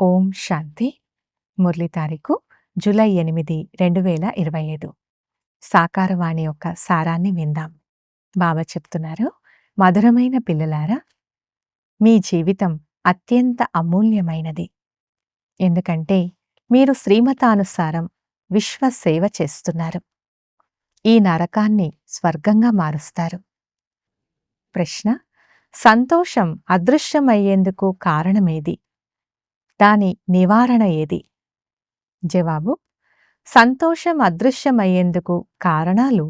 ఓం శాంతి. మురళి తారీఖు జూలై ఎనిమిది రెండు వేల ఇరవై ఐదు సాకారవాణి యొక్క సారాన్ని విందాం. బాబా చెప్తున్నారు మధురమైన పిల్లలారా మీ జీవితం అత్యంత అమూల్యమైనది. ఎందుకంటే మీరు శ్రీమతానుసారం విశ్వ సేవ చేస్తున్నారు. ఈ నరకాన్ని స్వర్గంగా మారుస్తారు. ప్రశ్న సంతోషం అదృశ్యమయ్యేందుకు కారణమేది? దాని నివారణ ఏది? జవాబు సంతోషం అదృశ్యమయ్యేందుకు కారణాలు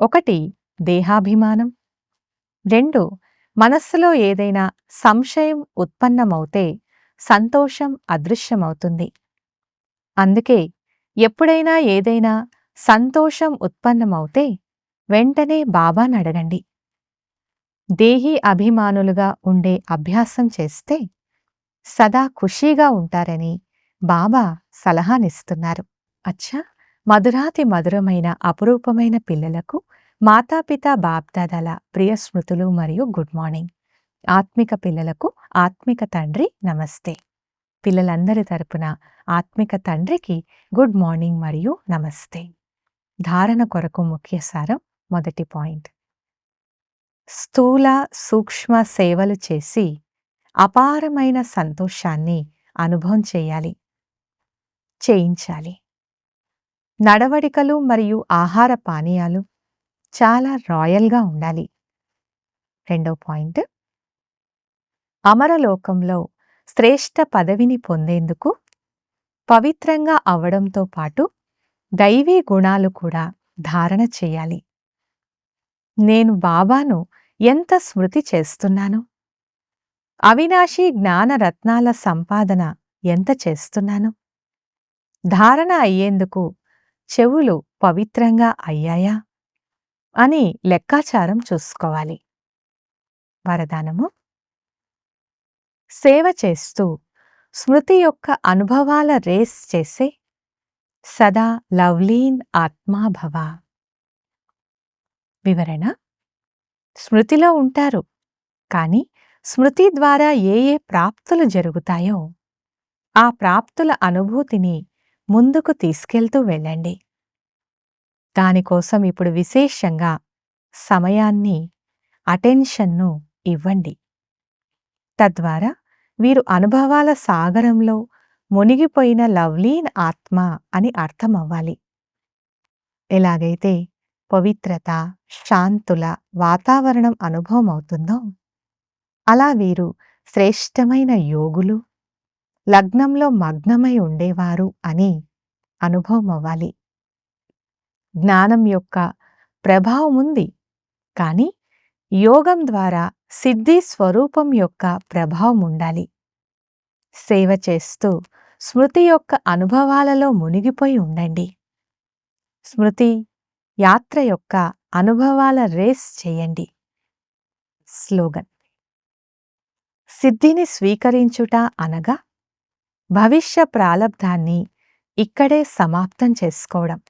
ఒకటి దేహాభిమానం. రెండు మనస్సులో ఏదైనా సంశయం ఉత్పన్నమవుతే సంతోషం అదృశ్యమవుతుంది. అందుకే ఎప్పుడైనా ఏదైనా సంతోషం ఉత్పన్నమవుతే వెంటనే బాబాను అడగండి. దేహీ అభిమానులుగా ఉండే అభ్యాసం చేస్తే సదా ఖుషీగా ఉంటారని బాబా సలహానిస్తున్నారు. అచ్చా! మధురాతి మధురమైన అపురూపమైన పిల్లలకు మాతాపిత బాప్దాదాల ప్రియ స్మృతులు మరియు గుడ్ మార్నింగ్. ఆత్మిక పిల్లలకు ఆత్మిక తండ్రి నమస్తే. పిల్లలందరి తరపున ఆత్మిక తండ్రికి గుడ్ మార్నింగ్ మరియు నమస్తే. ధారణ కొరకు ముఖ్య సారం మొదటి పాయింట్. స్థూల సూక్ష్మ సేవలు చేసి అపారమైన సంతోషాన్ని అనుభవం చేయాలి. చేయించాలి. నడవడికలు మరియు ఆహార పానీయాలు చాలా రాయల్గా ఉండాలి. రెండో పాయింట్. అమరలోకంలో శ్రేష్ఠ పదవిని పొందేందుకు పవిత్రంగా అవడంతో పాటు దైవీ గుణాలు కూడా ధారణ చేయాలి. నేను బాబాను ఎంత స్మృతి చేస్తున్నాను. అవినాశి జ్ఞానరత్నాల సంపాదన ఎంత చేస్తున్నాను? ధారణ అయ్యేందుకు చెవులు పవిత్రంగా అయ్యాయా? అని లెక్కాచారం చూసుకోవాలి. వరదానము? సేవ చేస్తూ స్మృతి యొక్క అనుభవాల రేస్ చేసే సదా లవ్లీన్ ఆత్మాభవ. వివరణ? స్మృతిలో ఉంటారు కాని స్మృతి ద్వారా ఏ ఏ ప్రాప్తులు జరుగుతాయో ఆ ప్రాప్తుల అనుభూతిని ముందుకు తీసుకెళ్తూ వెళ్ళండి. దానికోసం ఇప్పుడు విశేషంగా సమయాన్ని అటెన్షన్ను ఇవ్వండి. తద్వారా వీరు అనుభవాల సాగరంలో మునిగిపోయిన లవ్లీన్ ఆత్మ అని అర్థమవ్వాలి. ఎలాగైతే పవిత్రత శాంతుల వాతావరణం అనుభవం అవుతుందో అలా వీరు శ్రేష్టమైన యోగులు లగ్నంలో మగ్నమై ఉండేవారు అని అనుభవం అవ్వాలి. జ్ఞానం యొక్క ప్రభావం ఉంది. కాని యోగం ద్వారా సిద్ధి స్వరూపం యొక్క ప్రభావం ఉండాలి. సేవ చేస్తూ స్మృతి యొక్క అనుభవాలలో మునిగిపోయి ఉండండి. స్మృతి యాత్ర యొక్క అనుభవాల రేస్ చేయండి. స్లోగన్. సిద్ధిని స్వీకరించుట అనగా భవిష్య ప్రాలబ్ధాన్ని ఇక్కడే సమాప్తం చేసుకోవడం.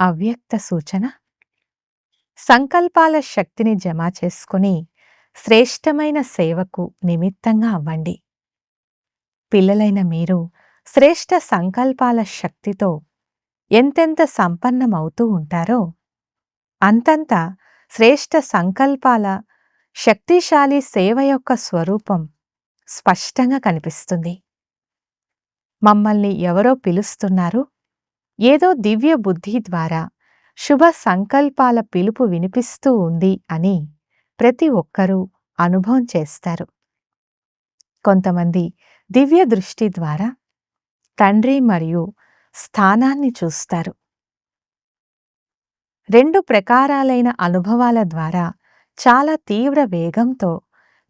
అవ్యక్త సూచన. సంకల్పాల శక్తిని జమ చేసుకుని శ్రేష్టమైన సేవకు నిమిత్తంగా అవ్వండి. పిల్లలైన మీరు శ్రేష్ట సంకల్పాల శక్తితో ఎంతెంత సంపన్నమవుతూ ఉంటారో అంతంత శ్రేష్ట సంకల్పాల శక్తిశాలి సేవ యొక్క స్వరూపం స్పష్టంగా కనిపిస్తుంది. మమ్మల్ని ఎవరో పిలుస్తున్నారు. ఏదో దివ్య బుద్ధి ద్వారా శుభ సంకల్పాల పిలుపు వినిపిస్తూ ఉంది అని ప్రతి ఒక్కరూ అనుభవం చేస్తారు. కొంతమంది దివ్య దృష్టి ద్వారా తండ్రి మరియు స్థానాన్ని చూస్తారు. రెండు ప్రకారాలైన అనుభవాల ద్వారా చాలా తీవ్ర వేగంతో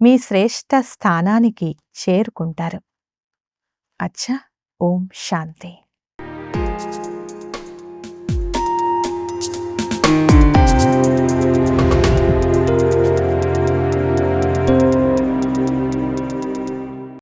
మీ శ్రేష్ట స్థానానికి చేరుకుంటారు. అచ్చా ఓం శాంతి.